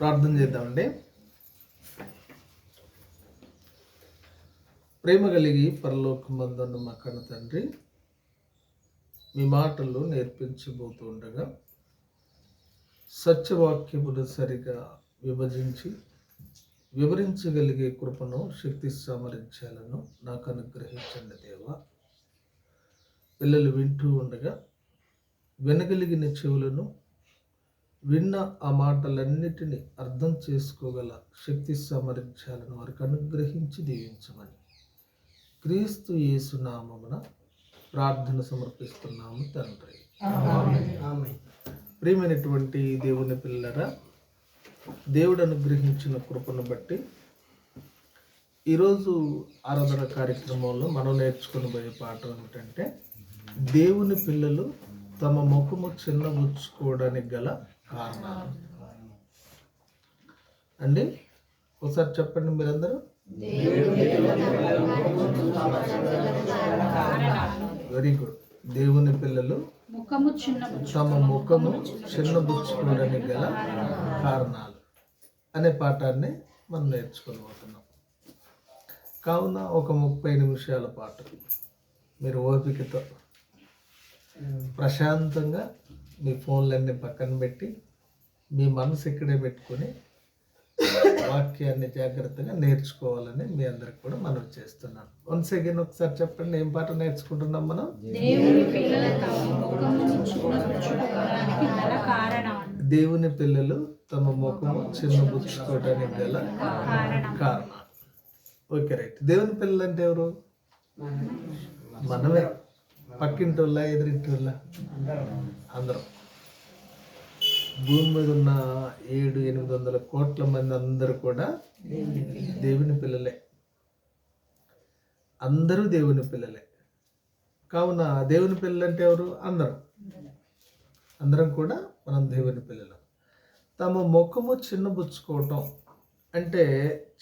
ప్రార్థన చేద్దామండి. ప్రేమ కలిగి పరలోకమందున్న మా కన్న తండ్రి మీ మాటలు నేర్పించబోతూ ఉండగా సత్యవాక్యమును సరిగా విభజించి వివరించగలిగే కృపను శక్తి సామరించాలను నాకు అనుగ్రహించండి దేవా. పిల్లలు వింటూ ఉండగా వినగలిగిన చెవులను విన్న ఆ మాటలన్నిటినీ అర్థం చేసుకోగల శక్తి సమరించాలను వారికి అనుగ్రహించి దీవించమని క్రీస్తు యేసు నామమున ప్రార్థన సమర్పిస్తున్నాము తండ్రి. ప్రియమైనటువంటి దేవుని పిల్లరా దేవుడు అనుగ్రహించిన కృపను బట్టి ఈరోజు ఆరాధన కార్యక్రమంలో మనం నేర్చుకుని పోయే పాఠం ఏమిటంటే దేవుని పిల్లలు తమ ముఖము చిన్నబుచ్చుకోవడానికి గల కారణాలు. అండి ఒకసారి చెప్పండి మీరందరూ. వెరీ గుడ్ దేవుని పిల్లలు ముఖము చిన్న తమ ముఖము చిన్నబుచ్చుకోవడానికి గల కారణాలు అనే పాఠాన్ని మనం నేర్చుకోబోతున్నాం. కావున ఒక ముప్పై నిమిషాల పాటు మీరు ఓపికతో ప్రశాంతంగా మీ ఫోన్లన్నీ పక్కన పెట్టి మీ మనసు ఇక్కడే పెట్టుకొని వాక్యాన్ని జాగ్రత్తగా నేర్చుకోవాలని మీ అందరికి కూడా మనం చేస్తున్నాం వన్స్ అగైన్ ఒకసారి చెప్పండి ఏం పాట నేర్చుకుంటున్నాం మనం? దేవుని పిల్లల తమ ముఖము చిన్నబుచ్చుకోవడానికి గల కారణం ముఖము చిన్నబుచ్చుకోవడానికి గల కారణం. ఓకే రైట్ దేవుని పిల్లలు అంటే ఎవరు? మనమే. పక్కింటోళ్ళ ఎదురింటోళ్ళ అందరం. భూమి మీద ఉన్న ఏడు ఎనిమిది వందల కోట్ల మంది అందరూ కూడా దేవుని పిల్లలే. అందరూ దేవుని పిల్లలే. కావున దేవుని పిల్లలు అంటే ఎవరు? అందరం. అందరం కూడా మనం దేవుని పిల్లలు. తమ ముఖము చిన్నబుచ్చుకోవటం అంటే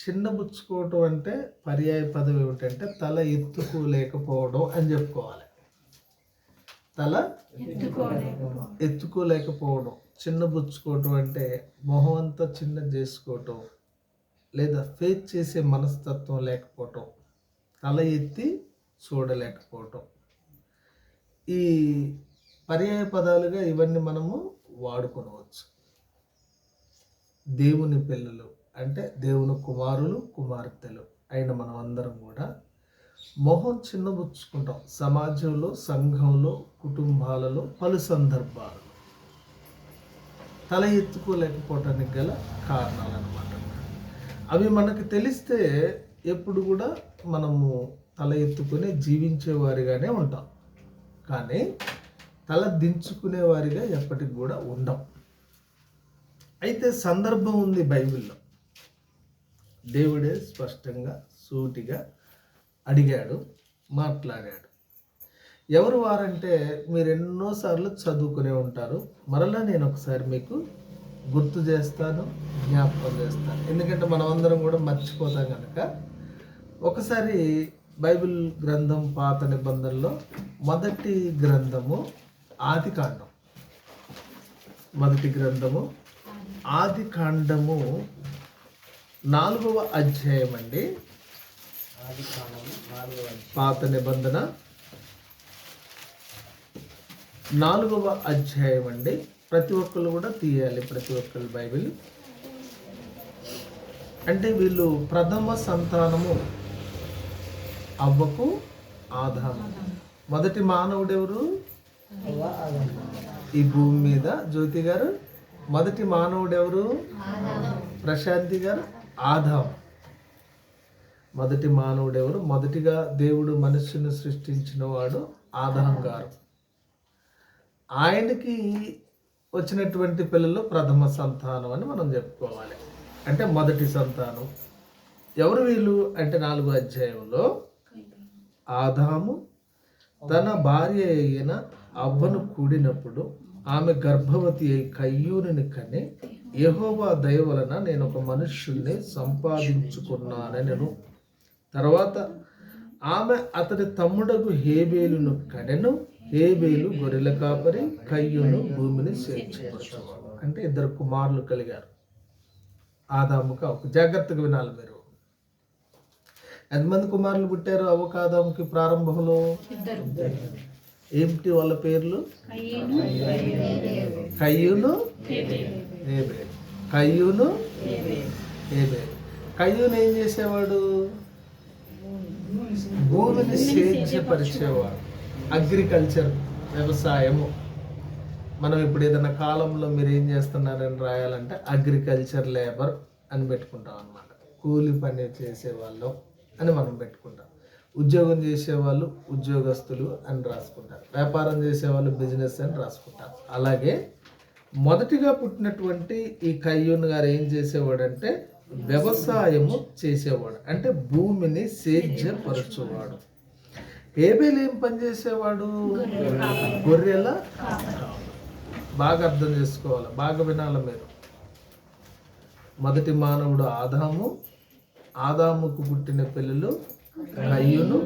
చిన్నబుచ్చుకోవటం అంటే పర్యాయ పదం ఏమిటంటే తల ఎత్తుకోలేకపోవడం అని చెప్పుకోవాలి. తల ఎత్తుకోలేకపోవడం. చిన్నబుచ్చుకోవటం అంటే మొహం అంతా చిన్న చేసుకోవటం. లేదా ఫేస్ చేసే మనస్తత్వం లేకపోవటం. తల ఎత్తి చూడలేకపోవటం. ఈ పర్యాయ పదాలుగా ఇవన్నీ మనము వాడుకొనవచ్చు. దేవుని పిల్లలు అంటే దేవుని కుమారులు కుమార్తెలు అయిన మనం అందరం కూడా మొహం చిన్నబుచ్చుకుంటాం. సమాజంలో సంఘంలో కుటుంబాలలో పలు సందర్భాలు. తల ఎత్తుకోలేకపోవటానికి గల కారణాలు అన్నమాట అవి మనకు తెలిస్తే ఎప్పుడు కూడా మనము తల ఎత్తుకుని జీవించేవారిగానే ఉంటాం. కానీ తల దించుకునేవారిగా ఎప్పటికి కూడా ఉండం. అయితే సందర్భం ఉంది బైబిల్లో. దేవుడే స్పష్టంగా సూటిగా అడిగాడు మాట్లాడాడు. ఎవరు వారంటే మీరు ఎన్నోసార్లు చదువుకునే ఉంటారు. మరలా నేను ఒకసారి మీకు గుర్తు చేస్తాను జ్ఞాపకం చేస్తాను. ఎందుకంటే మనం అందరం కూడా మర్చిపోతాం కనుక ఒకసారి బైబిల్ గ్రంథం పాత నిబంధనలో మొదటి గ్రంథము ఆది కాండం. మొదటి గ్రంథము ఆది కాండము నాలుగవ అధ్యాయం అండి పాత నిబంధన. నాలుగవ అధ్యాయం అండి. ప్రతి ఒక్కరు కూడా తీయాలి ప్రతి ఒక్కరు బైబిల్. అంటే వీళ్ళు ప్రథమ సంతానము అవ్వకు ఆదాము మొదటి మానవుడు ఎవరు? ఈ భూమి మీద. జ్యోతి గారు. మొదటి మానవుడు ఎవరు? ప్రశాంతి గారు. ఆదాం మొదటి మానవుడు ఎవరు మొదటిగా దేవుడు మనుషుని సృష్టించిన వాడు ఆదాం గారు. ఆయనకి వచ్చినటువంటి పిల్లలు ప్రథమ సంతానం అని మనం చెప్పుకోవాలి. అంటే మొదటి సంతానం. ఎవరు వీళ్ళు? అంటే నాలుగో అధ్యాయంలో ఆదాము తన భార్య అయిన అవ్వను కూడినప్పుడు ఆమె గర్భవతి అయి కయ్యూని కని యహోవా దయ వలన నేను ఒక మనుష్యుణ్ణి సంపాదించుకున్నానని తర్వాత ఆమె అతడి తమ్ముడకు హేబేలును కడెను హేబేలు గొర్రెల కాపరి కయ్యూను భూమిని చేర్చుకొచ్చువాడు అంటే ఇద్దరు కుమారులు కలిగారు. ఆదాముకు అవ్వకు జాగ్రత్తగా వినాలి మీరు. ఎంతమంది కుమారులు పుట్టారు అవ్వకు ఆదాముకి ప్రారంభంలో? ఏమిటి వాళ్ళ పేర్లు? కయ్యేను. ఏబేలు కయ్యూను ఏబేలు కయ్యూను ఏం చేసేవాడు? భూమిని సేద్యపరిచేవారు. అగ్రికల్చర్ వ్యవసాయము. మనం ఇప్పుడు ఏదైనా కాలంలో మీరు ఏం చేస్తున్నారని రాయాలంటే అగ్రికల్చర్ లేబర్ అని పెట్టుకుంటాం అన్నమాట. కూలి పని చేసేవాళ్ళం అని మనం పెట్టుకుంటాం. ఉద్యోగం చేసేవాళ్ళు ఉద్యోగస్తులు అని రాసుకుంటారు. వ్యాపారం చేసేవాళ్ళు బిజినెస్ అని రాసుకుంటారు. అలాగే మొదటిగా పుట్టినటువంటి ఈ కయ్యూన్ గారు ఏం చేసేవాడంటే వ్యవసాయము చేసేవాడు. అంటే భూమిని సేద్యపరచువాడు. ఏబేలు ఏం పని చేసేవాడు? గొర్రెల? బాగా అర్థం చేసుకోవాలి. బాగా వినాలి మీరు. మొదటి మానవుడు ఆదాము ఆదాముకు పుట్టిన పిల్లలు కయ్యూను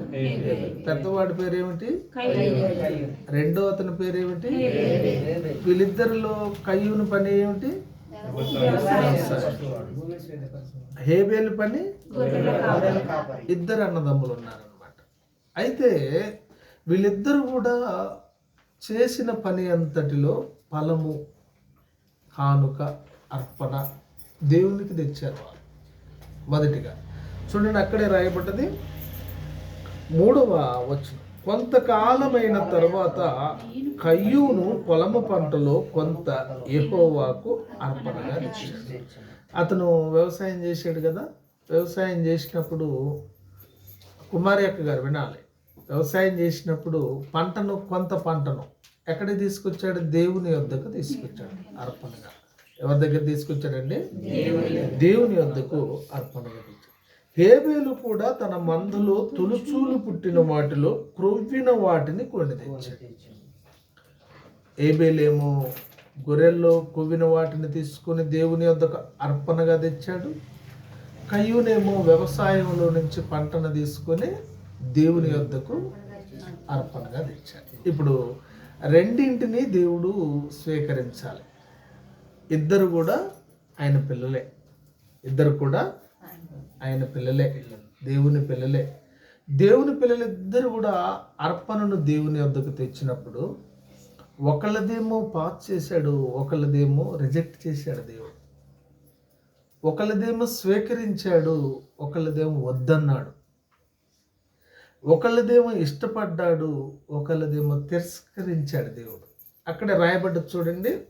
పెద్దవాడి పేరు ఏమిటి కయ్యేను. రెండో అతని పేరు ఏమిటి వీళ్ళిద్దరిలో కయ్యూను పని ఏమిటి? హేబేలు పని ఇద్దరు అన్నదమ్ములు ఉన్నారనమాట అయితే వీళ్ళిద్దరు కూడా చేసిన పని అంతటిలో ఫలము కానుక అర్పణ దేవునికి తెచ్చారు వాళ్ళు. మొదటిగా చూడండి అక్కడే రాయబడ్డది. మూడవ వచనం. కొంతకాలమైన తర్వాత కయ్యూను పొలము పంటలో కొంత ఎహోవాకు అర్పణగా ఇచ్చాడు అతను వ్యవసాయం చేశాడు కదా? వ్యవసాయం చేసినప్పుడు కుమారి అక్క గారు వినాలి. వ్యవసాయం చేసినప్పుడు పంటను కొంత పంటను ఎక్కడ తీసుకొచ్చాడు? దేవుని వద్దకు తీసుకొచ్చాడు అర్పణగా. ఎవరి దగ్గర తీసుకొచ్చాడండి? దేవుని వద్దకు అర్పణగా హేబేలు కూడా తన మందులో తొలుచూలు పుట్టిన వాటిలో క్రొవ్విన వాటిని కొన్ని తెచ్చాడు ఏబేలేమో గొర్రెల్లో కొవ్విన వాటిని తీసుకొని దేవుని వద్దకు అర్పణగా తెచ్చాడు. కయ్యూనేమో వ్యవసాయంలో నుంచి పంటను తీసుకొని దేవుని వద్దకు అర్పణగా తెచ్చాడు. ఇప్పుడు రెండింటిని దేవుడు స్వీకరించాలి. ఇద్దరు కూడా ఆయన పిల్లలే. ఇద్దరు కూడా ఆయన పిల్లలే దేవుని పిల్లలే. దేవుని పిల్లలిద్దరు కూడా అర్పణను దేవుని వద్దకు తెచ్చినప్పుడు ఒకళ్ళదేమో పాస్ చేశాడు ఒకళ్ళదేమో రిజెక్ట్ చేశాడు దేవుడు. ఒకళ్ళదేమో స్వీకరించాడు ఒకళ్ళదేమో వద్దన్నాడు. ఒకళ్ళదేమో ఇష్టపడ్డాడు ఒకళ్ళదేమో తిరస్కరించాడు దేవుడు. అక్కడ రాయబడ్డ చూడండి.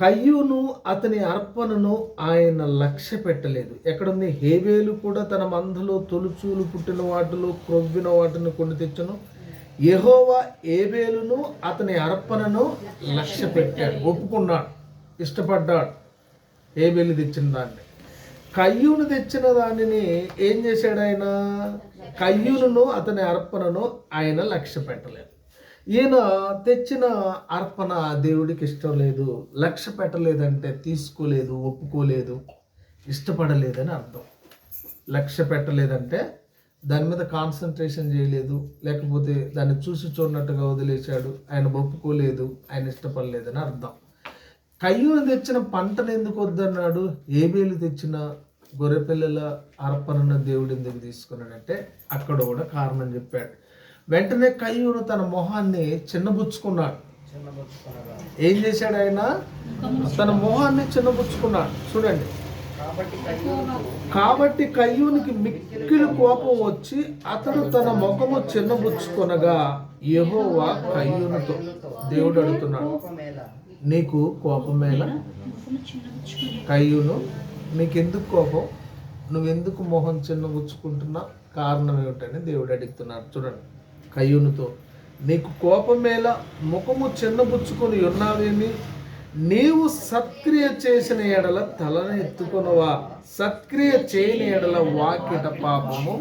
కయ్యూను అతని అర్పణను ఆయన లక్ష్య పెట్టలేదు. ఎక్కడుంది? హేవేలు కూడా తన మందులో తొలుచూలు పుట్టిన వాటిలో క్రొవ్విన వాటిని కొన్ని తెచ్చును. ఎహోవా ఏబేలును అతని అర్పణను లక్ష్య పెట్టాడు. ఒప్పుకున్నాడు. ఇష్టపడ్డాడు. ఏబేలు తెచ్చిన దాన్ని. కయ్యూను తెచ్చిన దానిని ఏం చేశాడు ఆయన? కయ్యూను అతని అర్పణను ఆయన లక్ష్య పెట్టలేదు. ఈయన తెచ్చిన అర్పణ దేవుడికి ఇష్టం లేదు లక్ష్య పెట్టలేదంటే తీసుకోలేదు ఒప్పుకోలేదు ఇష్టపడలేదని అర్థం. లక్ష్య పెట్టలేదంటే దాని మీద కాన్సన్ట్రేషన్ చేయలేదు లేకపోతే దాన్ని చూసి చూడనట్టుగా వదిలేశాడు ఆయన ఒప్పుకోలేదు ఆయన ఇష్టపడలేదని అర్థం. కయ్యూను తెచ్చిన పంటను ఎందుకు వద్దన్నాడు? ఏబేలు తెచ్చిన గొర్రెపిల్లల అర్పణను దేవుడు ఎందుకు తీసుకున్నాడంటే అక్కడ కూడా కారణం చెప్పాడు. వెంటనే కయ్యూను తన మొహాన్ని చిన్నబుచ్చుకున్నాడు. ఏం చేశాడు ఆయన? తన మొహాన్ని చిన్నబుచ్చుకున్నాడు. చూడండి. కాబట్టి కయ్యూనికి మిక్కిలి కోపం వచ్చి అతడు తన ముఖము చిన్నబుచ్చుకొనగా యెహోవా కయ్యూనుతో దేవుడు అడుగుతున్నాడు. నీకు కోపమేలా? కయ్యూను నీకెందుకు కోపం? నువ్వెందుకు మొహం చిన్నబుచ్చుకుంటున్నావు? కారణం ఏమిటని దేవుడు అడుగుతున్నాడు. చూడండి. కయ్యూనుతో నీకు కోపమేలా ముఖము చిన్నబుచ్చుకొని ఉన్నావేమి? నీవు సత్క్రియ చేసిన ఎడల తలను ఎత్తుకొనవా? సత్క్రియ చేయని ఎడల వాకిట పాపము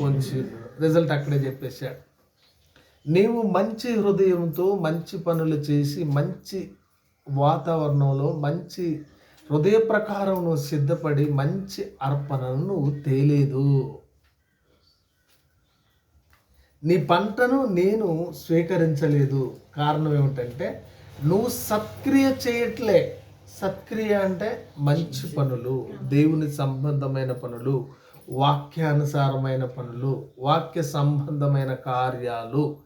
కొంచి రిజల్ట్ అక్కడే చెప్పేశాడు. నీవు మంచి హృదయంతో మంచి పనులు చేసి మంచి వాతావరణంలో మంచి హృదయ ప్రకారం నువ్వు సిద్ధపడి మంచి అర్పణను నువ్వు తేలేదు. నీ పంటను నేను స్వీకరించలేదు. కారణం ఏమిటంటే నువ్వు సత్క్రియ చేయట్లే. సత్క్రియ అంటే మంచి పనులు దేవుని సంబంధమైన పనులు వాక్యానుసారమైన పనులు వాక్య సంబంధమైన కార్యాలు.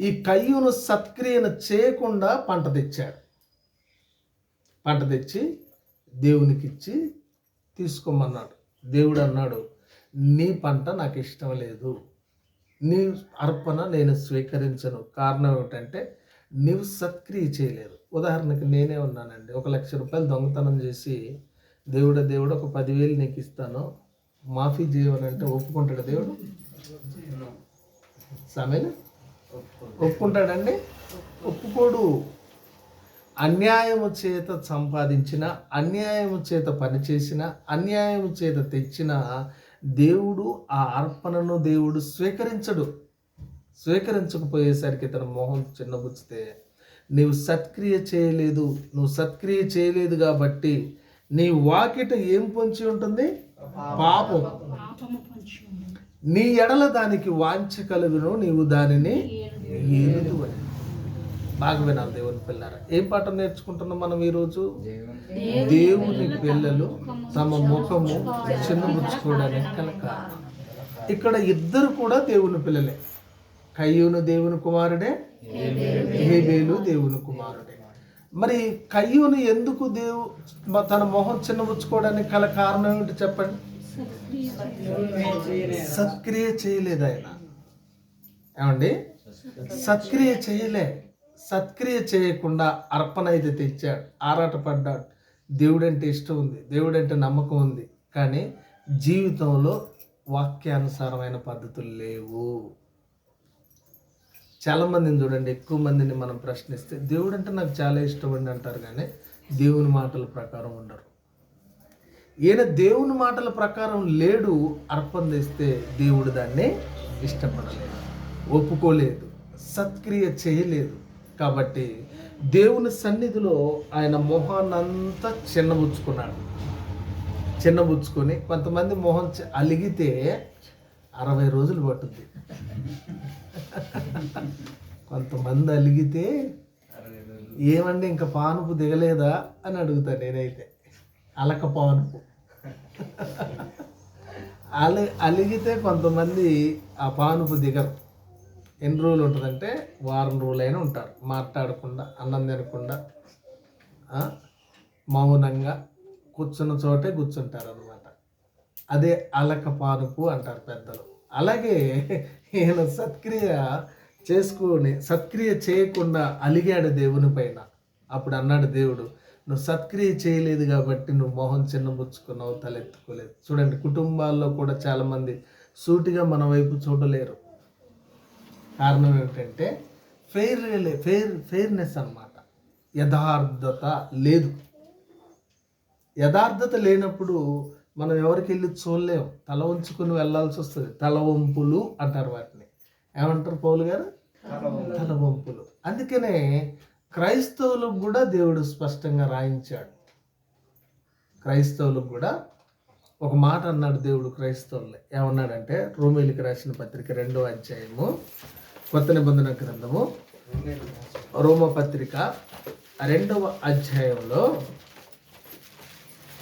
ఈ కయ్యూను సత్క్రియను చేయకుండా పంట తెచ్చాడు. పంట తెచ్చి దేవునికి ఇచ్చి తీసుకోమన్నాడు. దేవుడు అన్నాడు నీ పంట నాకు ఇష్టం లేదు. నీ అర్పణ నేను స్వీకరించను. కారణం ఏమిటంటే నీవు సత్క్రియ చేయలేదు ఉదాహరణకి నేనే ఉన్నానండి. ఒక లక్ష రూపాయలు దొంగతనం చేసి దేవుడ దేవుడు ఒక పదివేలు నీకు ఇస్తాను. మాఫీ చేయమనంటే ఒప్పుకుంటాడు దేవుడు? సమేనా? ఒప్పుకుంటాడండి? ఒప్పుకోడు. అన్యాయము చేత సంపాదించిన అన్యాయము చేత పనిచేసిన అన్యాయము చేత తెచ్చిన దేవుడు ఆ అర్పణను దేవుడు స్వీకరించడు. స్వీకరించకపోయేసరికి తన మొహం చిన్నబుచ్చితే నీవు సత్క్రియ చేయలేదు నువ్వు సత్క్రియ చేయలేదు కాబట్టి నీ వాకిట ఏం పొంచి ఉంటుంది? పాపం. నీ ఎడల దానికి వాంఛ కలుగును నీవు దానిని ఏలుదు అని. బాగా వినాలి దేవుని పిల్లరా. ఏం పాట నేర్చుకుంటున్నాం మనం ఈరోజు? దేవుని పిల్లలు తమ ముఖము చిన్నబుచ్చుకోవడానికి కల కారణం. ఇక్కడ ఇద్దరు కూడా దేవుని పిల్లలే. కయ్యూను దేవుని కుమారుడే హేబేలు దేవుని కుమారుడే. మరి కయ్యూను ఎందుకు దేవు తన మొహం చిన్నబుచ్చుకోవడానికి కల కారణం ఏమిటి చెప్పండి? సత్క్రియ చేయలేదు ఆయన. ఏమండి? సత్క్రియ చేయలే. సత్క్రియ చేయకుండా అర్పణ అయితే తెచ్చాడు ఆరాటపడ్డాడు. దేవుడంటే ఇష్టం ఉంది దేవుడంటే నమ్మకం ఉంది కానీ జీవితంలో వాక్యానుసారమైన పద్ధతులు లేవు. చాలా మందిని చూడండి ఎక్కువ మందిని మనం ప్రశ్నిస్తే దేవుడు అంటే నాకు చాలా ఇష్టం అండి అంటారు కానీ దేవుని మాటల ప్రకారం ఉండరు. ఈయన దేవుని మాటల ప్రకారం లేడు అర్పణ తెస్తే దేవుడు దాన్ని ఇష్టపడలేదు ఒప్పుకోలేదు సత్క్రియ చేయలేదు. కాబట్టి దేవుని సన్నిధిలో ఆయన మొహాన్నంతా చిన్నబుచ్చుకున్నాడు. చిన్నబుచ్చుకొని కొంతమంది మొహం అలిగితే అరవై రోజులు పట్టుద్ది. కొంతమంది అలిగితే ఏమండి ఇంకా పానుపు దిగలేదా అని అడుగుతాను నేనైతే. అలక పానుపు. అలి అలిగితే కొంతమంది ఆ పానుపు దిగరు. ఎన్ని రోజులు ఉంటుందంటే వారం రోజులైనా ఉంటారు. మాట్లాడకుండా అన్నం తినకుండా మౌనంగా కూర్చున్న చోటే కూర్చుంటారు అనమాట అదే అలక పానుపు అంటారు పెద్దలు. అలాగే ఈయన సత్క్రియ చేసుకుని సత్క్రియ చేయకుండా అలిగాడు దేవుని పైన. అప్పుడు అన్నాడు దేవుడు నువ్వు సత్క్రియ చేయలేదు కాబట్టి నువ్వు మొహం చిన్నబుచ్చుకున్నావు తలెత్తుకోలేదు. చూడండి కుటుంబాల్లో కూడా చాలామంది సూటిగా మన వైపు చూడలేరు. కారణం ఏమిటంటే ఫెయిర్ ఫెయిర్ ఫెయిర్నెస్ అన్నమాట. యథార్థత లేదు. యథార్థత లేనప్పుడు మనం ఎవరికి వెళ్ళి చూడలేం. తల ఉంచుకుని వెళ్ళాల్సి వస్తుంది. తల వంపులు అంటారు వాటిని. ఏమంటారు పౌలు గారు? తల వంపులు. అందుకనే క్రైస్తవులకు కూడా దేవుడు స్పష్టంగా రాయించాడు. క్రైస్తవులకు కూడా ఒక మాట అన్నాడు దేవుడు క్రైస్తవులు ఏమన్నాడంటే రోమేలికి రాసిన పత్రిక రెండో అధ్యాయము కొత్త నిబంధన గ్రంథము. రోమ పత్రిక రెండవ అధ్యాయంలో.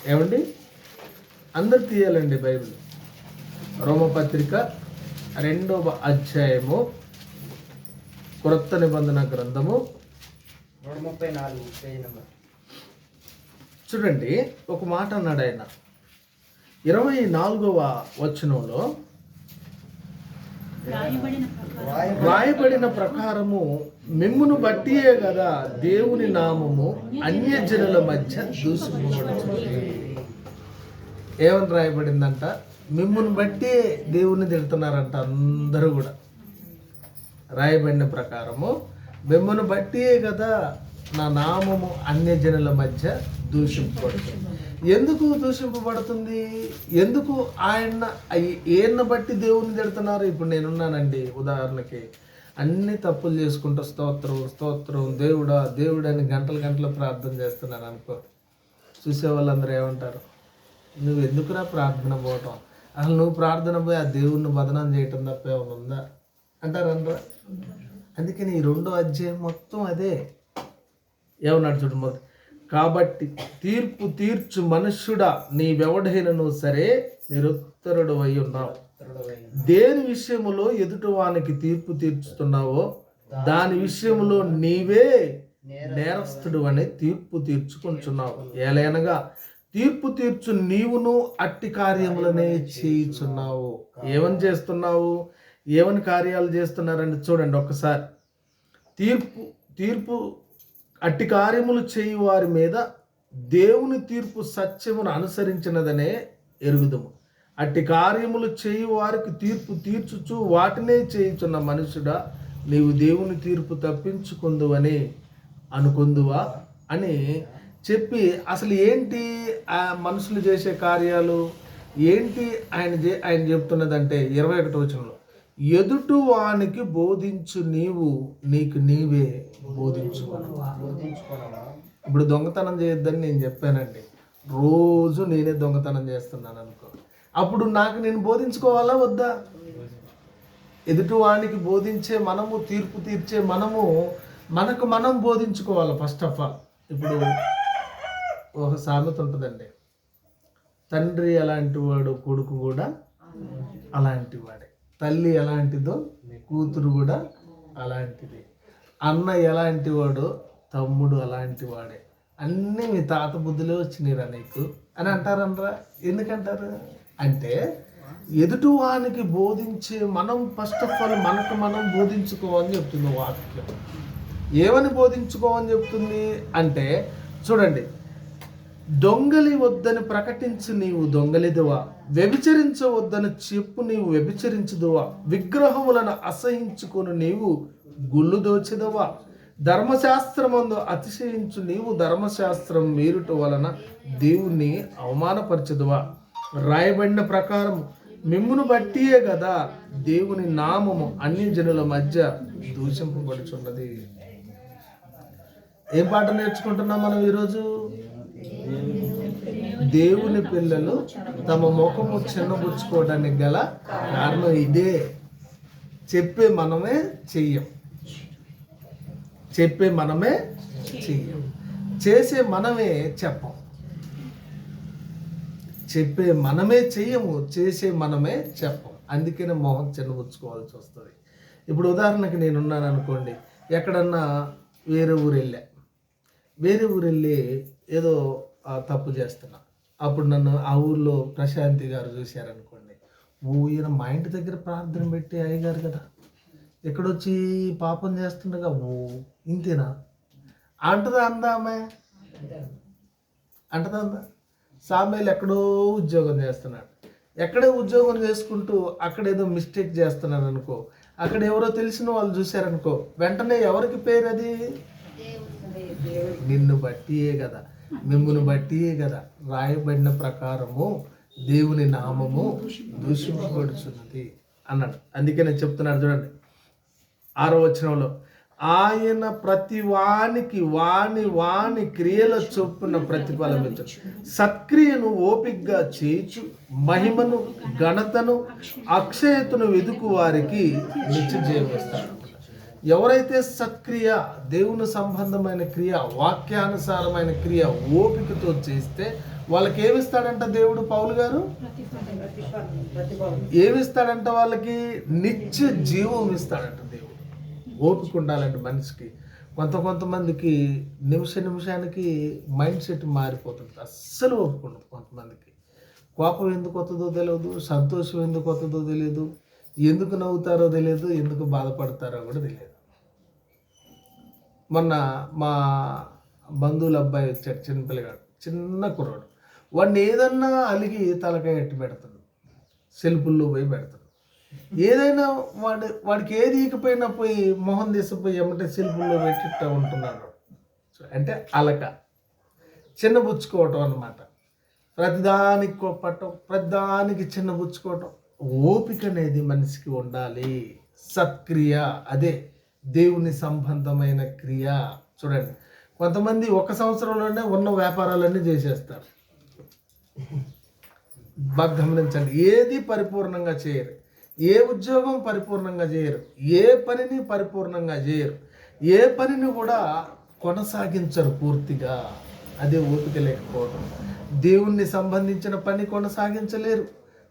ఏమండి? అందరు తీయాలండి బైబిల్. రోమపత్రిక రెండవ అధ్యాయము. క్రొత్త నిబంధన గ్రంథము. చూడండి ఒక మాట అన్నాడు ఆయన. ఇరవై నాలుగవ వచనంలో వ్రాయబడిన ప్రకారము మిమ్మును బట్టియే కదా దేవుని నామము అన్యజనుల మధ్య దూసుకుపడుతుంది ఏమని రాయబడిందంట? మిమ్మును బట్టి దేవుని తిడుతున్నారంట అందరూ కూడా. రాయబడిన ప్రకారము మిమ్మును బట్టియే కదా నా నామము అన్యజనుల మధ్య దూషింపబడుతుంది ఎందుకు దూషింపబడుతుంది? ఎందుకు ఆయన ఏన్న బట్టి దేవుని తిడుతున్నారు? ఇప్పుడు నేనున్నానండి ఉదాహరణకి. అన్ని తప్పులు చేసుకుంటూ స్తోత్రం స్తోత్రం దేవుడా దేవుడని గంటలు గంటలు ప్రార్థన చేస్తున్నాను అనుకో. చూసే వాళ్ళందరూ ఏమంటారు? నువ్వు ఎందుకురా ప్రార్థన పోవటం? అసలు నువ్వు ప్రార్థన పోయి ఆ దేవుణ్ణి బదనం చేయటం తప్ప ఏమైనా ఉందా? అంటారు అనరా అందుకని ఈ రెండో అధ్యాయం మొత్తం అదే. ఏమన్నాడు చూడు మొదటి కాబట్టి తీర్పు తీర్చు మనుష్యుడా నీవెవడైనను సరే నిరుత్తరుడు అయి ఉన్నావు. దేని విషయములో ఎదుటివానికి తీర్పు తీర్చుతున్నావో దాని విషయంలో నీవే నేరస్తుడు అనే తీర్పు తీర్చుకుంటున్నావు. ఏలైనగా తీర్పు తీర్చు నీవును అట్టి కార్యములనే చేయుచున్నావు. ఏమని చేస్తున్నావు? ఏమని కార్యాలు చేస్తున్నారని చూడండి ఒక్కసారి తీర్పు తీర్పు అట్టి కార్యములు చేయు వారి మీద దేవుని తీర్పు సత్యమును అనుసరించినదనే ఎరుగుదము అట్టి కార్యములు చేయు వారికి తీర్పు తీర్చుచు వాటినే చేయుచున్న మనుషుడా నీవు దేవుని తీర్పు తప్పించుకుందువని అనుకుందువా అని చెప్పి అసలు ఏంటి ఆ మనుషులు చేసే కార్యాలు? ఏంటి ఆయన ఆయన చెప్తున్నదంటే ఇరవై ఒకటి వచనంలో ఎదుటి వానికి బోధించు నీవు నీకు నీవే బోధించు బోధించుకోవాలా ఇప్పుడు దొంగతనం చేయొద్దని నేను చెప్పానండి. రోజు నేనే దొంగతనం చేస్తున్నాను అనుకో. అప్పుడు నాకు నేను బోధించుకోవాలా వద్దా? ఎదుటి వానికి బోధించే మనము తీర్పు తీర్చే మనము మనకు మనం బోధించుకోవాలి ఫస్ట్ ఆఫ్ ఆల్ ఇప్పుడు ఒక సామెత ఉంటుందండి. తండ్రి ఎలాంటి వాడు కొడుకు కూడా అలాంటి వాడే. తల్లి ఎలాంటిదో కూతురు కూడా అలాంటిది. అన్న ఎలాంటి వాడో తమ్ముడు అలాంటి వాడే అన్నీ మీ తాత బుద్ధిలో వచ్చినాయిరా నీకు. అని అంటారనరా? ఎందుకంటారు? అంటే ఎదుటి వానికి బోధించే మనం ఫస్ట్ ఆఫ్ ఆల్ మనకు మనం బోధించుకోవని చెప్తుంది వాక్యం. ఏమని బోధించుకోవని చెప్తుంది? అంటే చూడండి దొంగలి వద్దని ప్రకటించు నీవు దొంగలిదువా? వ్యభిచరించవద్దని చెప్పు నీవు వ్యభిచరించుదువా? విగ్రహములను అసహించుకొని నీవు గుళ్ళు దోచెదవా? ధర్మశాస్త్రమందు అతిశయించు నీవు ధర్మశాస్త్రం మీరుట వలన దేవుణ్ణి అవమానపరచదువా? రాయబడిన ప్రకారం మిమ్మును బట్టియే కదా దేవుని నామము అన్ని జనుల మధ్య దూషింపబడుచున్నది. ఏం పాట నేర్చుకుంటున్నాం మనం ఈరోజు? దేవుని పిల్లలు తమ ముఖము చిన్నపుచ్చుకోవడానికి గల కారణం ఇదే. చెప్పే మనమే చెయ్యం. చెప్పే మనమే చెయ్యం. చేసే మనమే చెప్పం. చెప్పే మనమే చెయ్యము చేసే మనమే చెప్పం. అందుకనే మొహం చిన్నపుచ్చుకోవాల్సి వస్తుంది. ఇప్పుడు ఉదాహరణకి నేనున్నాను అనుకోండి ఎక్కడన్నా వేరే ఊరు వెళ్ళా వేరే ఊరు వెళ్ళి ఏదో తప్పు చేస్తున్నా. అప్పుడు నన్ను ఆ ఊర్లో ప్రశాంతి గారు చూశారనుకోండి. ఓ ఈయన మా ఇంటి దగ్గర ప్రార్థన పెట్టి అయ్యగారు కదా. ఎక్కడొచ్చి పాపం చేస్తుండగా ఓ ఇంతేనా? అంటదా అందా ఆమె అంటదా అందా? సామేలు ఎక్కడో ఉద్యోగం చేస్తున్నాడు. ఎక్కడే ఉద్యోగం చేసుకుంటూ అక్కడ ఏదో మిస్టేక్ చేస్తున్నాడు అనుకో అక్కడ ఎవరో తెలిసిన వాళ్ళు చూశారనుకో వెంటనే ఎవరికి పేరు అది? నిన్ను బట్టియే కదా. మిమ్మును బట్టి కదా రాయబడిన ప్రకారము దేవుని నామము దూషింపబడుచున్నది అన్నాడు. అందుకే నేను చెప్తున్నాను చూడండి. ఆరో వచనంలో ఆయన ప్రతి వానికి వాని వాని క్రియల చొప్పున ప్రతిఫలమిచ్చు. సత్క్రియను ఓపిగ్గా చేయించు మహిమను ఘనతను అక్షయతను వెదుకు వారికి నిత్య జీవిస్తాడు ఎవరైతే సత్క్రియ దేవుని సంబంధమైన క్రియ వాక్యానుసారమైన క్రియ ఓపికతో చేస్తే వాళ్ళకి ఏమిస్తాడంట దేవుడు పౌలు గారు? ఏమిస్తాడంట వాళ్ళకి? నిత్య జీవం ఇస్తాడంట దేవుడు. ఓపిక ఉండాలంట మనిషికి. కొంత కొంతమందికి నిమిష నిమిషానికి మైండ్ సెట్ మారిపోతుంది. అస్సలు ఓపిక ఉండదు కొంతమందికి. కోపం ఎందుకు వస్తుందో తెలియదు సంతోషం ఎందుకు వస్తుందో తెలియదు ఎందుకు నవ్వుతారో తెలియదు ఎందుకు బాధపడతారో కూడా తెలియదు మొన్న మా బంధువుల అబ్బాయి వచ్చాడు చిన్న పిల్లగాడు చిన్న కుర్రాడు. వాడిని ఏదన్నా అలిగి తలకాయ ఎట్టి పెడతాడు. సెల్ఫుల్లో పోయి పెడతాడు. ఏదైనా వాడి వాడికి ఏది ఈకపోయినా పోయి మొహం తీసిపోయి ఎమ్మటే సెల్ఫుల్లో పెట్టిట్ట ఉంటున్నాడు. అంటే అలక. చిన్నబుచ్చుకోవటం అన్నమాట. ప్రతిదానికి కోపట్టం ప్రతిదానికి చిన్నబుచ్చుకోవటం ఓపిక అనేది మనిషికి ఉండాలి. సత్క్రియ అదే. దేవుని సంబంధమైన క్రియ. చూడండి. కొంతమంది ఒక సంవత్సరంలోనే ఉన్న వ్యాపారాలన్నీ చేసేస్తారు. బాగా గమనించండి. ఏది పరిపూర్ణంగా చేయరు. ఏ ఉద్యోగం పరిపూర్ణంగా చేయరు. ఏ పనిని పరిపూర్ణంగా చేయరు. ఏ పనిని కూడా కొనసాగించరు పూర్తిగా. అదే ఓపిక లేకపోవడం. దేవుణ్ణి సంబంధించిన పని కొనసాగించలేరు.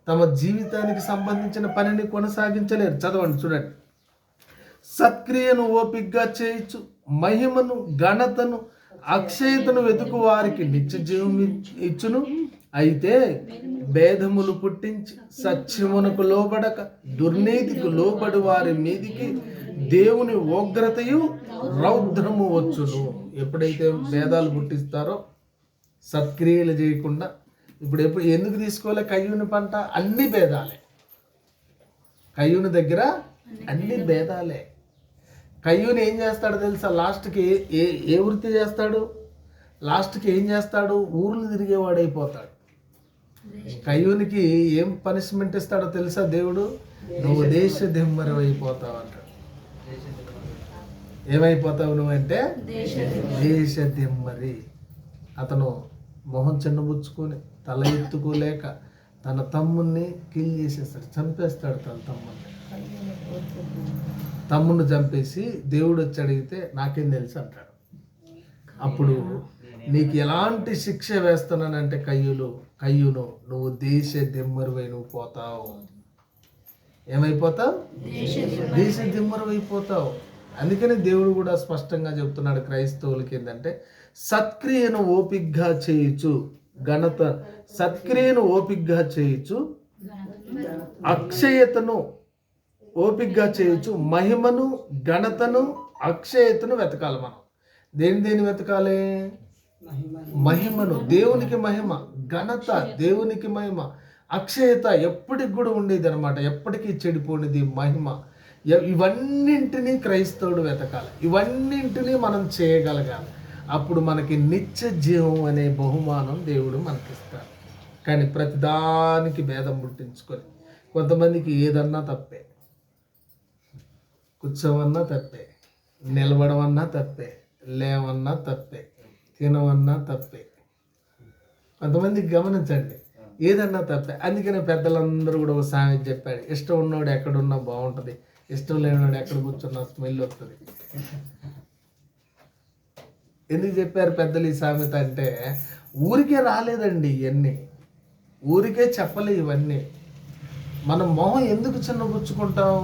తమ జీవితానికి సంబంధించిన పనిని కొనసాగించలేరు. చదవండి చూడండి. సత్క్రియను ఓపిగ్గా చేయొచ్చు మహిమను ఘనతను అక్షయతను వెతుకు వారికి నిత్య జీవం ఇచ్చును. అయితే భేదములు పుట్టించి సత్యమునకు లోబడక దుర్నీతికి లోబడి వారి మీదికి దేవుని ఉగ్రతయు రౌద్రము వచ్చును. ఎప్పుడైతే భేదాలు పుట్టిస్తారో సత్క్రియలు చేయకుండా ఇప్పుడు ఎప్పుడు ఎందుకు తీసుకోలే కయ్యూని పంట? అన్ని భేదాలే. కయ్యూని దగ్గర అన్ని భేదాలే. కయ్యూని ఏం చేస్తాడు తెలుసా? లాస్ట్కి ఏ ఏ వృత్తి చేస్తాడు? లాస్ట్కి ఏం చేస్తాడు? ఊర్లు తిరిగేవాడు అయిపోతాడు కయ్యూనికి ఏం పనిష్మెంట్ ఇస్తాడో తెలుసా దేవుడు? నువ్వు దేశ దిమ్మరి అయిపోతావు అంటాడు. ఏమైపోతావు నువ్వంటే దేశ దిమ్మరి. అతను మొహం చిన్నబుచ్చుకొని తల ఎత్తుకోలేక తన తమ్ముణ్ణి కిల్ చేసేస్తాడు. చంపేస్తాడు తన తమ్ముని తమ్ముడిని చంపేసి దేవుడు వచ్చి అడిగితే నాకేం తెలుసు అంటాడు. అప్పుడు నీకు ఎలాంటి శిక్ష వేస్తున్నానంటే కయ్యులు కయ్యును నువ్వు దేశ దిమ్మరువై నువ్వు పోతావు. ఏమైపోతావు? దేశ దిమ్మరు అయిపోతావు అందుకని దేవుడు కూడా స్పష్టంగా చెప్తున్నాడు క్రైస్తవులకి ఏంటంటే సత్క్రియను ఓపిగ్గా చేయొచ్చు ఘనత సత్క్రియను ఓపిగ్గా చేయొచ్చు అక్షయతను ఓపిగ్గా చేయొచ్చు. మహిమను ఘనతను అక్షయతను వెతకాలి మనం. దేని దేని వెతకాలి? మహిమను. దేవునికి మహిమ ఘనత దేవునికి మహిమ అక్షయత ఎప్పటికి కూడా ఉండేది అనమాట ఎప్పటికీ చెడిపోనిది మహిమ. ఇవన్నింటినీ క్రైస్తవుడు వెతకాలి. ఇవన్నింటినీ మనం చేయగలగాలి. అప్పుడు మనకి నిత్య జీవం అనే బహుమానం దేవుడు మనకిస్తాడు. కానీ ప్రతిదానికి భేదం పుట్టించుకొని కొంతమందికి ఏదన్నా తప్పే. కూర్చోవన్నా తప్పే నిలబడమన్నా తప్పే లేవన్నా తప్పే తినవన్నా తప్పే. కొంతమందికి గమనించండి ఏదన్నా తప్పే. అందుకనే పెద్దలందరూ కూడా ఒక సామెత చెప్పాడు ఇష్టం ఉన్నవాడు ఎక్కడున్నా బాగుంటుంది ఇష్టం లేనివాడు ఎక్కడ కూర్చున్నా స్మెల్ వస్తుంది. ఎందుకు చెప్పారు పెద్దలు ఈ సామెత అంటే ఊరికే రాలేదండి ఇవన్నీ ఊరికే చెప్పలే ఇవన్నీ. మనం మొహం ఎందుకు చిన్నపుచ్చుకుంటాం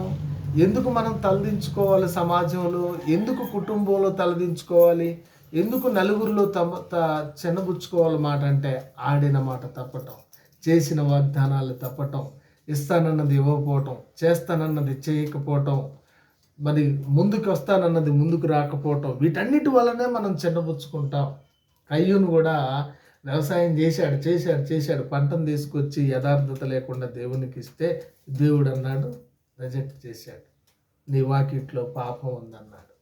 ఎందుకు మనం తలదించుకోవాలి సమాజంలో? ఎందుకు కుటుంబంలో తలదించుకోవాలి? ఎందుకు నలుగురిలో తమ త చిన్నబుచ్చుకోవాలి మాట అంటే ఆడిన మాట తప్పటం చేసిన వాగ్దానాలు తప్పటం ఇస్తానన్నది ఇవ్వకపోవటం చేస్తానన్నది చేయకపోవటం మరి ముందుకు వస్తానన్నది ముందుకు రాకపోవటం వీటన్నిటి వల్లనే మనం చిన్నపుచ్చుకుంటాం కయ్యూను కూడా వ్యవసాయం చేశాడు చేశాడు చేశాడు పంటను తీసుకొచ్చి యథార్థత లేకుండా దేవునికి ఇస్తే దేవుడు అన్నాడు. రిజెక్ట్ చేశాడు. నీ వాకిట్లో పాపం ఉందన్నాడు.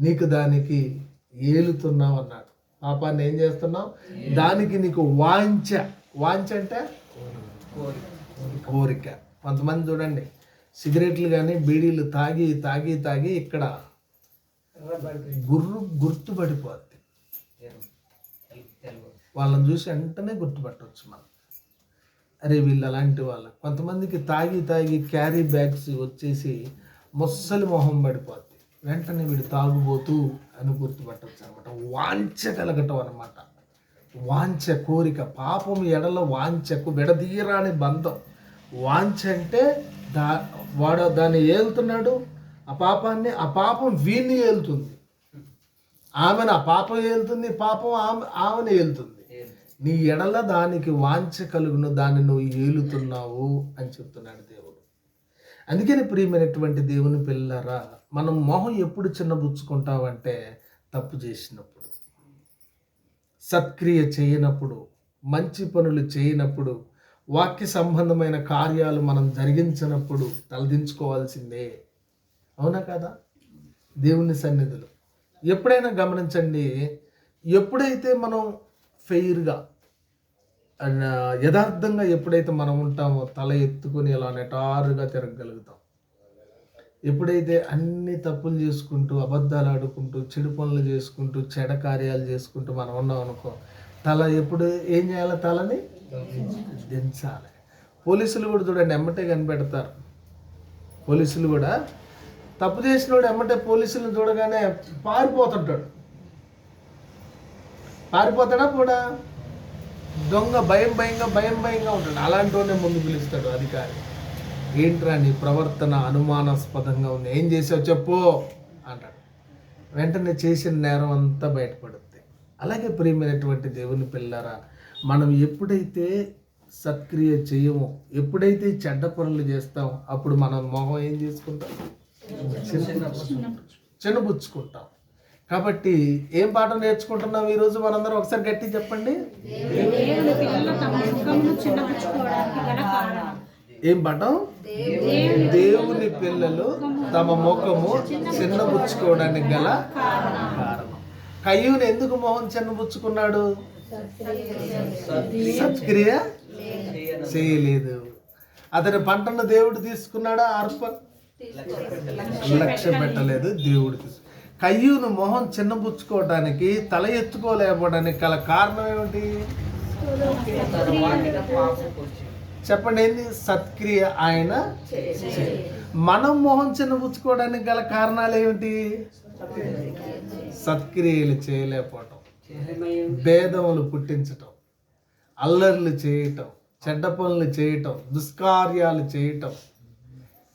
నీకు దానికి ఏలుతున్నావు అన్నాడు. పాపాన్ని ఏం చేస్తున్నావు? దానికి నీకు వాంఛ. వాంఛ అంటే? కోరిక. కొంతమంది చూడండి సిగరెట్లు కానీ బీడీలు తాగి తాగి తాగి ఇక్కడ గుర్రు గుర్తుపడిపోద్ది. వాళ్ళని చూసి వెంటనే గుర్తుపట్టవచ్చు మనం. అరే వీళ్ళు అలాంటి వాళ్ళు. కొంతమందికి తాగి తాగి క్యారీ బ్యాగ్స్ వచ్చేసి ముస్సలి మొహం పడిపోద్ది. వెంటనే వీడు తాగుబోతూ అని గుర్తుపట్టచ్చు అనమాట వాంఛ కలగటం అనమాట వాంఛ కోరిక పాపం ఎడల వాంఛకు విడదీయరాని బంధం. వాంఛ అంటే దా వాడు దాన్ని ఏలుతున్నాడు ఆ పాపాన్ని ఆ పాపం వీణ్ణి ఏలుతుంది. ఆమెను ఆ పాపం ఏలుతుంది పాపం ఆమె ఆమెను ఏలుతుంది. నీ ఎడల దానికి వాంఛ కలుగును దాన్ని నువ్వు ఏలుతున్నావు అని చెప్తున్నాడు దేవుడు. అందుకని ప్రియమైనటువంటి దేవుని పిల్లరా మనం మొహం ఎప్పుడు చిన్నబుచ్చుకుంటామంటే తప్పు చేసినప్పుడు సత్క్రియ చేయనప్పుడు మంచి పనులు చేయనప్పుడు వాక్య సంబంధమైన కార్యాలు మనం జరిగించినప్పుడు తలదించుకోవాల్సిందే. అవునా కదా? దేవుని సన్నిధిలో. ఎప్పుడైనా గమనించండి ఎప్పుడైతే మనం ఫెయిర్గా యథార్థంగా ఎప్పుడైతే మనం ఉంటామో తల ఎత్తుకొని ఇలా నెటారుగా తిరగగలుగుతాం. ఎప్పుడైతే అన్ని తప్పులు చేసుకుంటూ అబద్ధాలు ఆడుకుంటూ చెడు పనులు చేసుకుంటూ చెడ కార్యాలు చేసుకుంటూ మనం ఉన్నాం అనుకో తల ఎప్పుడు ఏం చేయాలి తలని? దించాలి. పోలీసులు కూడా చూడండి ఎమ్మటే కనిపెడతారు. పోలీసులు కూడా తప్పు చేసినోడు ఎమ్మటే పోలీసులను చూడగానే పారిపోతుంటాడు. పారిపోతాడా కూడా దొంగ భయం భయంగా భయం భయంగా ఉంటాడు. అలాంటి ముందు పిలుస్తాడు అధికారి. ఏంట్రా నీ ప్రవర్తన అనుమానాస్పదంగా ఉంది? ఏం చేసావు చెప్పు అంటాడు. వెంటనే చేసిన నేరం అంతా బయటపడుద్ది. అలాగే ప్రియమైనటువంటి దేవుని పిల్లరా మనం ఎప్పుడైతే సత్క్రియ చేయమో ఎప్పుడైతే చెడ్డ పనులు చేస్తామో అప్పుడు మనం మొహం ఏం చేసుకుంటాం చిన్నపుచ్చుకుంటాం కాబట్టి ఏం పాఠం నేర్చుకుంటున్నాం ఈరోజు మనందరం ఒకసారి గట్టి చెప్పండి. ఏం పాఠం? దేవుని పిల్లలు తమ ముఖము చిన్నబుచ్చుకోవడానికి గల కారణం. కయ్యూని ఎందుకు మొహం చిన్నబుచ్చుకున్నాడు సత్క్రియ చేయలేదు. అతని పంటను దేవుడు తీసుకున్నాడా? అర్పణ లక్ష్య పెట్టలేదు. దేవుడు తీసుకు కయ్యూను మొహం చిన్నపుచ్చుకోవడానికి తల ఎత్తుకోలేకపోవడానికి గల కారణం ఏమిటి? చెప్పండి ఏంది? సత్క్రియ ఆయన మనం మొహం చిన్నబుచ్చుకోవడానికి గల కారణాలు ఏమిటి? సత్క్రియలు చేయలేకపోవటం భేదములు పుట్టించటం అల్లర్లు చేయటం చెడ్డ పనులు చేయటం దుష్కార్యాలు చేయటం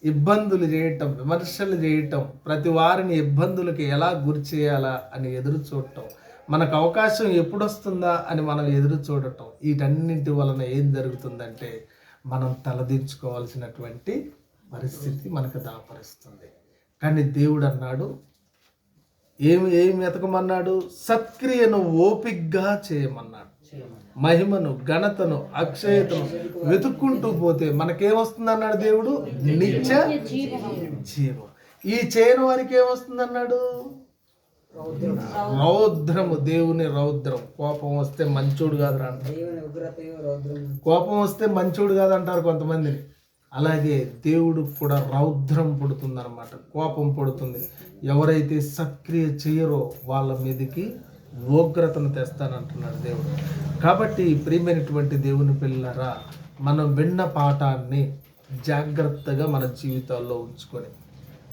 ఇబ్బందులు చేయటం విమర్శలు చేయటం ప్రతి వారిని ఇబ్బందులకి ఎలా గురి చేయాలా అని ఎదురు చూడటం. మనకు అవకాశం ఎప్పుడు వస్తుందా అని మనం ఎదురు చూడటం. వీటన్నింటి వలన ఏం జరుగుతుందంటే మనం తలదించుకోవాల్సినటువంటి పరిస్థితి మనకు దాపరిస్తుంది. కానీ దేవుడు అన్నాడు ఏమి ఏమి వెతకమన్నాడు? సత్క్రియను ఓపిగ్గా చేయమన్నాడు. మహిమను ఘనతను అక్షయతను వెతుక్కుంటూ పోతే మనకేమొస్తుంది అన్నాడు దేవుడు? నిత్య జీవం ఈ చేయని వారికి ఏమొస్తుంది అన్నాడు రౌద్రము. దేవుని రౌద్రం. కోపం వస్తే మంచోడు కాదురా కోపం వస్తే మంచోడు కాదంటారు కొంతమందిని అలాగే దేవుడు కూడా రౌద్రం పుడుతుందన్నమాట. కోపం పుడుతుంది. ఎవరైతే సక్రియ చేయరో వాళ్ళ మీదకి ఉగ్రతను తెస్తానంటున్నాడు దేవుడు. కాబట్టి ప్రియమైనటువంటి దేవుని పిల్లరా మనం విన్న పాఠాన్ని జాగ్రత్తగా మన జీవితాల్లో ఉంచుకొని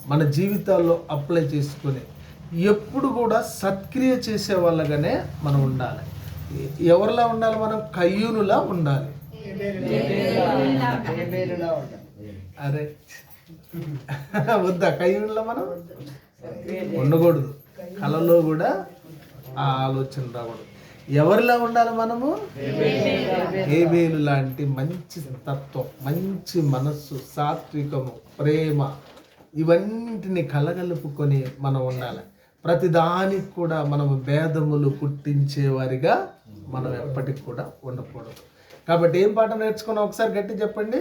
మన జీవితాల్లో అప్లై చేసుకొని ఎప్పుడు కూడా సత్క్రియ చేసే వాళ్ళగానే మనం ఉండాలి. ఎవరిలా ఉండాలి మనం? కయ్యూనులా ఉండాలి. అరే వద్దా? కయ్యూనులా మనం? ఉండకూడదు. కళలో కూడా ఆ ఆలోచన రావడం ఎవరిలా ఉండాలి మనము? హేబేలు లాంటి మంచి తత్వం మంచి మనస్సు సాత్వికము ప్రేమ ఇవన్నింటిని కలగలుపుకొని మనం ఉండాలి. ప్రతిదానికి కూడా మనము భేదములు పుట్టించేవారిగా మనం ఎప్పటికి కూడా ఉండకూడదు. కాబట్టి ఏం పాట నేర్చుకున్నాం ఒకసారి గట్టి చెప్పండి.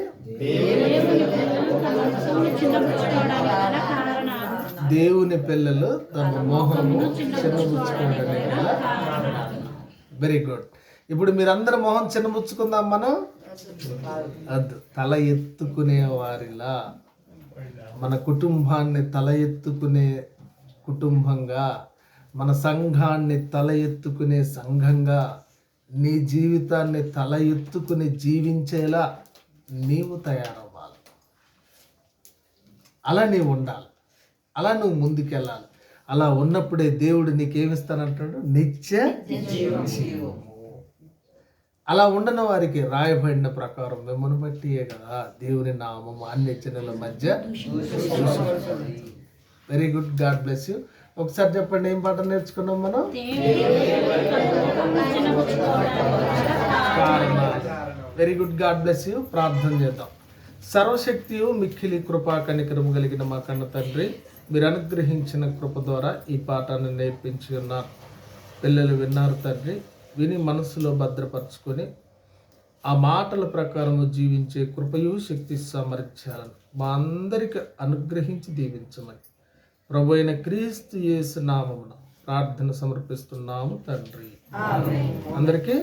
దేవుని పిల్లలు తమ మోహము చిన్నబుచ్చుకోవడానికి గల వెరీ గుడ్ ఇప్పుడు మీరందరూ మొహం చిన్నబుచ్చుకుందాం మనం? అద్దు. తల ఎత్తుకునే వారిలా. మన కుటుంబాన్ని తల ఎత్తుకునే కుటుంబంగా. మన సంఘాన్ని తల ఎత్తుకునే సంఘంగా. నీ జీవితాన్ని తల ఎత్తుకుని జీవించేలా నీవు తయారవ్వాలి. అలా నీవు ఉండాలి. అలా నువ్వు ముందుకెళ్ళాలి. అలా ఉన్నప్పుడే దేవుడు నీకేమిస్తానంటాడు? నిత్య జీవము. అలా ఉండని వారికి రాయబడిన ప్రకారం మిమ్మల్ని బట్టియే కదా దేవుని నామము అన్ని జనుల మధ్య very good God bless you ఒకసారి చెప్పండి ఏం పాట నేర్చుకున్నాం మనం? Very good God bless you ప్రార్థన చేద్దాం. సర్వశక్తియు మిక్కిలి కృపా కనికరము కలిగిన మా కన్న తండ్రి. మీరు అనుగ్రహించిన కృప ద్వారా ఈ పాఠాన్ని నేర్పించి ఉన్నారు పిల్లలు విన్నారు తండ్రి. విని మనసులో భద్రపరచుకొని ఆ మాటల ప్రకారము జీవించే కృపయు శక్తి సామర్థ్యాలను మా అందరికి అనుగ్రహించి దీవించమని ప్రభు అయిన క్రీస్తు యేసు నామమున ప్రార్థన సమర్పిస్తున్నాము తండ్రి. అందరికీ